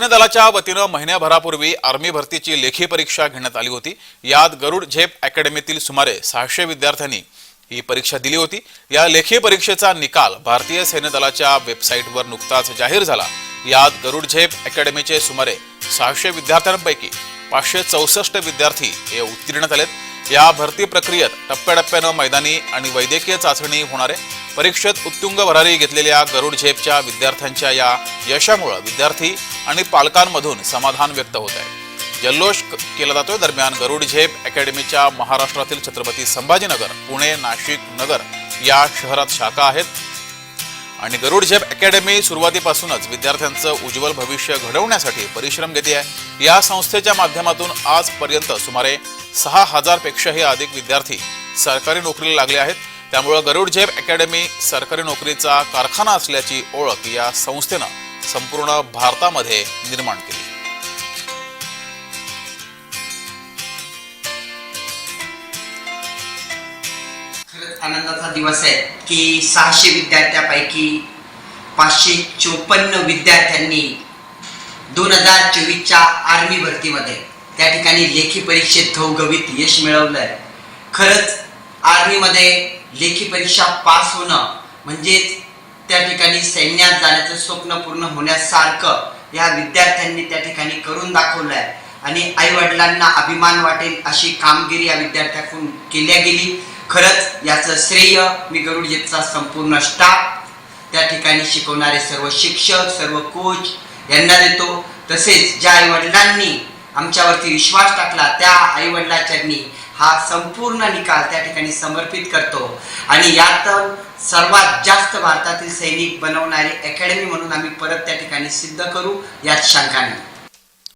सैन्य दलाच्या वतीनं महिन्याभरापूर्वी आर्मी भरतीची लेखी परीक्षा घेण्यात आली होती. यात गरुड झेप अकॅडमीतील सुमारे सहाशे विद्यार्थ्यांनी ही परीक्षा दिली होती. या लेखी परीक्षेचा निकाल भारतीय सैन्य दलाच्या वेबसाईटवर नुकताच जाहीर झाला. यात गरुड झेप अकॅडमीचे सुमारे सहाशे विद्यार्थ्यांपैकी पाचशे चौसष्ट विद्यार्थी हे उत्तीर्ण झालेत. या भरती प्रक्रियेत टप्प्याटप्प्यानं मैदानी आणि वैद्यकीय चाचणी होणारे परीक्षेत उत्तुंग भरारी घेतलेल्या गरुड झेपच्या विद्यार्थ्यांच्या या यशामुळे विद्यार्थी आणि पालकांमधून समाधान व्यक्त होत आहे. जल्लोष केला जातोय. दरम्यान गरुड झेप अकॅडमीच्या महाराष्ट्रातील छत्रपती संभाजीनगर पुणे नाशिक नगर या शहरात शाखा आहेत. आणि गरुड झेप अकॅडमी सुरुवातीपासूनच विद्यार्थ्यांचं उज्ज्वल भविष्य घडवण्यासाठी परिश्रम घेते आहे या संस्थेच्या माध्यमातून आजपर्यंत सुमारे सहा हजारपेक्षाही अधिक विद्यार्थी सरकारी नोकरीला लागले आहेत. त्यामुळं गरुड झेप अकॅडमी सरकारी नोकरीचा कारखाना असल्याची ओळख या संस्थेनं संपूर्ण भारतामध्ये निर्माण केली. आनंदाचा दिवस आहे की सहाशे विद्यार्थ्यापैकी पाचशे चोपन्न विद्यार्थ्यांनी दोन हजार चोवीसच्या आर्मी भरतीमध्ये त्या ठिकाणी लेखी परीक्षेत घवघवीत यश मिळवलंय. खरंच आर्मीमध्ये लेखी परीक्षा पास होणं म्हणजेच त्या ठिकाणी सैन्यात जाण्याचं स्वप्न पूर्ण होण्यासारखं या विद्यार्थ्यांनी त्या ठिकाणी करून दाखवलंय. आणि आई वडिलांना अभिमान वाटेल अशी कामगिरी या विद्यार्थ्याकडून केल्या गेली. खरंच याचं श्रेय मी गरुड संपूर्ण स्टाफ त्या ठिकाणी शिकवणारे सर्व शिक्षक सर्व कोच यांना देतो. तसेच ज्या आई वडिलांनी आमच्यावरती विश्वास टाकला त्या आई हा संपूर्ण निकाल त्या ठिकाणी समर्पित करतो. आणि यात सर्वात जास्त भारतातील सैनिक बनवणारी अकॅडमी म्हणून आम्ही परत त्या ठिकाणी सिद्ध करू यात शंका नाही.